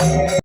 Amen.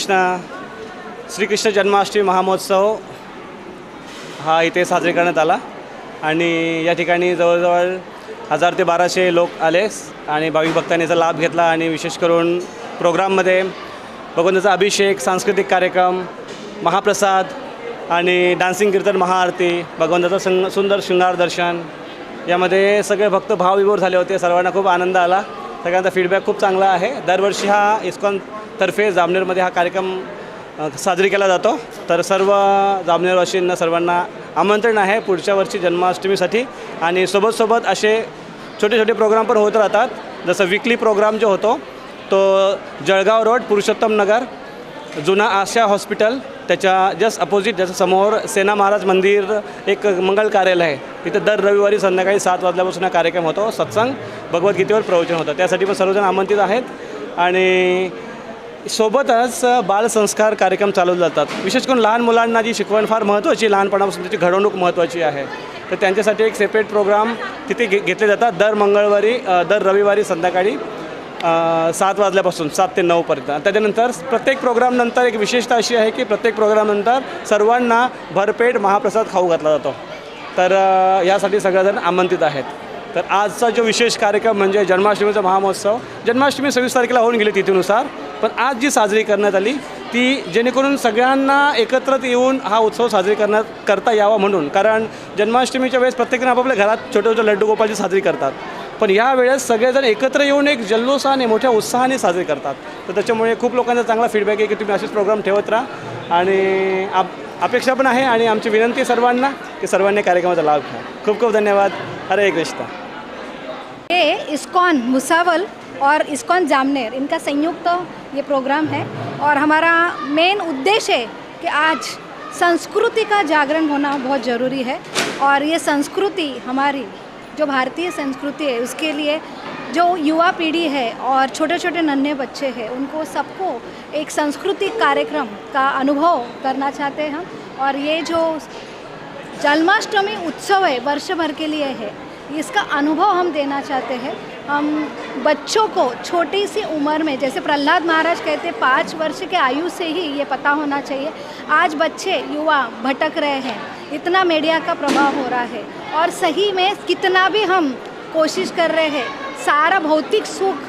Krishna Shrikrishna Janmashtami महामहोत्सव हा इथे साजरे करण्यात आला. आणि या ठिकाणी जवळजवळ हजार ते बाराशे लोक आले आणि भाविक भक्तांनी याचा लाभ घेतला आणि विशेष करून प्रोग्राममध्ये भगवंताचा अभिषेक सांस्कृतिक कार्यक्रम महाप्रसाद आणि डान्सिंग कीर्तन महाआरती भगवंताचं सं सुंदर शृंगार दर्शन यामध्ये सगळे भक्त भावविभोर झाले होते. सर्वांना खूप आनंद आला. सगळ्यांचा फीडबॅक खूप चांगला आहे. दरवर्षी हा इस्कॉन तर्फे जामनेरमध्ये हा कार्यक्रम साजरी केला जातो. तर सर्व जामनेरवासींना सर्वांना आमंत्रण आहे पुढच्या वर्षी जन्माष्टमीसाठी. आणि सोबत सोबत असे छोटे छोटे प्रोग्राम पण होत राहतात. जसं विकली प्रोग्राम जो होतो तो जळगाव रोड पुरुषोत्तम नगर जुना आशा हॉस्पिटल त्याच्या जस्ट अपोजिट ज्याच्या समोर सेना महाराज मंदिर एक मंगल कार्यालय आहे. तिथे दर रविवारी संध्याकाळी सात वाजल्यापासून हा कार्यक्रम होतो. सत्संग भगवद्गीतेवर प्रवचन होतं. त्यासाठी पण सर्वजण आमंत्रित आहेत. आणि सोबतच बालसंस्कार कार्यक्रम चालवले जातात विशेष करून लहान मुलांना जी शिकवण फार महत्त्वाची लहानपणापासून त्याची घडवणूक महत्त्वाची आहे. तर त्यांच्यासाठी एक सेपरेट प्रोग्राम तिथे घे घेतले जातात दर मंगळवारी दर रविवारी संध्याकाळी सात वाजल्यापासून सात ते नऊपर्यंत त्याच्यानंतर प्रत्येक प्रोग्रामनंतर एक विशेषता अशी आहे की प्रत्येक प्रोग्रामनंतर सर्वांना भरपेट महाप्रसाद खाऊ घातला जातो. तर यासाठी सगळेजण आमंत्रित आहेत. तर आजचा जो विशेष कार्यक्रम म्हणजे जन्माष्टमीचा महामहोत्सव जन्माष्टमी सव्वीस तारखेला होऊन गेली तिथीनुसार. पण आज जी साजरी करण्यात आली ती जेणेकरून सगळ्यांना एकत्रित येऊन हा उत्सव साजरी करण्यात करता यावा म्हणून. कारण जन्माष्टमीच्या वेळेस प्रत्येकाने आपापल्या घरात छोटे छोटे लड्डू गोपाळची साजरी करतात. पण यावेळेस सगळेजण एकत्र येऊन एक जल्लोषाने मोठ्या उत्साहाने साजरी करतात. तर त्याच्यामुळे खूप लोकांचा चांगला फीडबॅक आहे की तुम्ही असेच प्रोग्राम ठेवत राहा. आणि आप अपेक्षा पण आहे आणि आमची विनंती आहे सर्वांना की सर्वांनी कार्यक्रमाचा लाभ घ्या. खूप खूप धन्यवाद. हरे कृष्ण. हे इस्कॉन मुसावल और इस्कॉन जामनेर, इनका संयुक्त तो ये प्रोग्राम है। और हमारा मेन उद्देश्य है कि आज संस्कृति का जागरण होना बहुत ज़रूरी है। और ये संस्कृति हमारी, जो भारतीय संस्कृति है, उसके लिए जो युवा पीढ़ी है और छोटे छोटे नन्हे बच्चे हैं, उनको सबको एक सांस्कृतिक कार्यक्रम का अनुभव करना चाहते हैं हम। और ये जो जन्माष्टमी उत्सव है, वर्ष भर के लिए है, इसका अनुभव हम देना चाहते हैं। हम बच्चों को छोटी सी उम्र में, जैसे प्रहलाद महाराज कहते पाँच वर्ष के आयु से ही ये पता होना चाहिए। आज बच्चे, युवा भटक रहे हैं। इतना मीडिया का प्रभाव हो रहा है। और सही में कितना भी हम कोशिश कर रहे हैं, सारा भौतिक सुख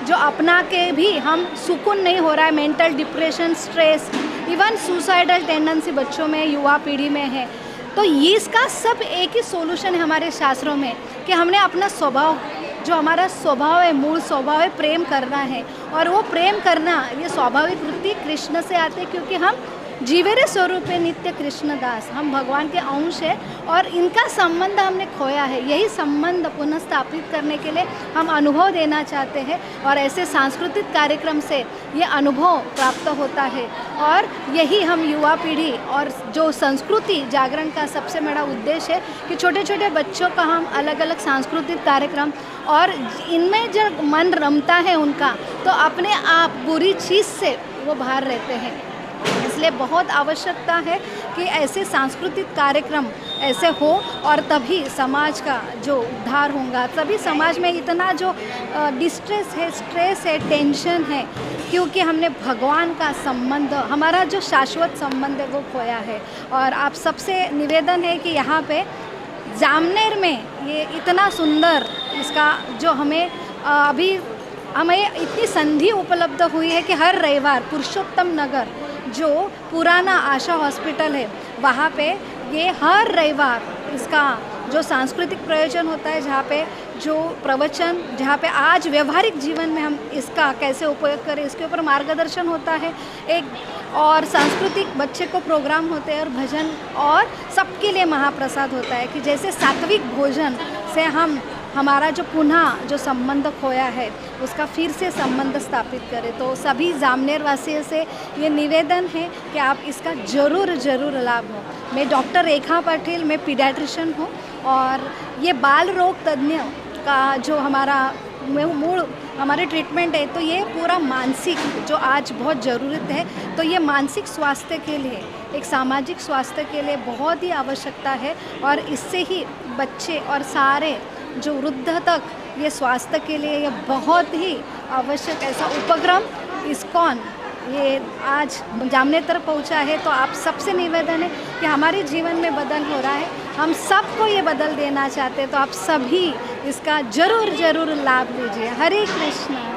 जो अपना के भी हम सुकून नहीं हो रहा है, mental depression, stress, even suicidal tendency बच्चों में, युवा पीढ़ी में है। तो इसका सब एक ही सॉल्यूशन है हमारे शास्त्रों में, कि हमने अपना स्वभाव जो हमारा स्वभाव है, मूल स्वभाव है, प्रेम करना है। और वो प्रेम करना, ये स्वाभाविक वृत्ति कृष्ण से आते क्योंकि हम जीवेरे स्वरूप है नित्य कृष्ण दास हम भगवान के अंश है और इनका संबंध हमने खोया है। यही संबंध पुनः स्थापित करने के लिए हम अनुभव देना चाहते हैं और ऐसे सांस्कृतिक कार्यक्रम से ये अनुभव प्राप्त होता है। और यही हम युवा पीढ़ी और जो संस्कृति जागरण का सबसे बड़ा उद्देश्य है कि छोटे छोटे बच्चों का हम अलग अलग सांस्कृतिक कार्यक्रम और इनमें जब मन रमता है उनका तो अपने आप बुरी चीज़ से वो बाहर रहते हैं। इसलिए बहुत आवश्यकता है कि ऐसे सांस्कृतिक कार्यक्रम ऐसे हो और तभी समाज का जो उद्धार होगा, तभी समाज में इतना जो डिस्ट्रेस है स्ट्रेस है टेंशन है, क्योंकि हमने भगवान का संबंध, हमारा जो शाश्वत संबंध है वो खोया है। और आप सबसे निवेदन है कि यहाँ पे जामनेर में ये इतना सुंदर इसका जो हमें अभी हमें इतनी संधि उपलब्ध हुई है कि हर रविवार पुरुषोत्तम नगर जो पुराना आशा हॉस्पिटल है, वहाँ पे ये हर रविवार इसका जो सांस्कृतिक प्रयोजन होता है, जहाँ पे जो प्रवचन, जहाँ पे आज व्यवहारिक जीवन में हम इसका कैसे उपयोग करें, इसके ऊपर मार्गदर्शन होता है। एक और सांस्कृतिक बच्चे को प्रोग्राम होते हैं और भजन और सबके लिए महाप्रसाद होता है कि जैसे सात्विक भोजन से हम हमारा जो पुनः जो संबंध खोया है, उसका फिर से संबंध स्थापित करें। तो सभी जामनेर वासियों से ये निवेदन है कि आप इसका ज़रूर ज़रूर लाभ हो। मैं डॉक्टर रेखा पटेल, मैं पीडियाट्रिशियन हूँ और ये बाल रोग तज्ञ का जो हमारा मूल हमारे ट्रीटमेंट है तो ये पूरा मानसिक जो आज बहुत ज़रूरत है तो ये मानसिक स्वास्थ्य के लिए, एक सामाजिक स्वास्थ्य के लिए बहुत ही आवश्यकता है और इससे ही बच्चे और सारे जो वृद्ध तक, ये स्वास्थ्य के लिए ये बहुत ही आवश्यक ऐसा उपक्रम इसकॉन ये आज जामने तक पहुँचा है तो आप सबसे निवेदन है कि हमारे जीवन में बदल हो रहा है। हम सबको ये बदल देना चाहते हैं तो आप सभी इसका ज़रूर ज़रूर लाभ लीजिए। हरे कृष्णा।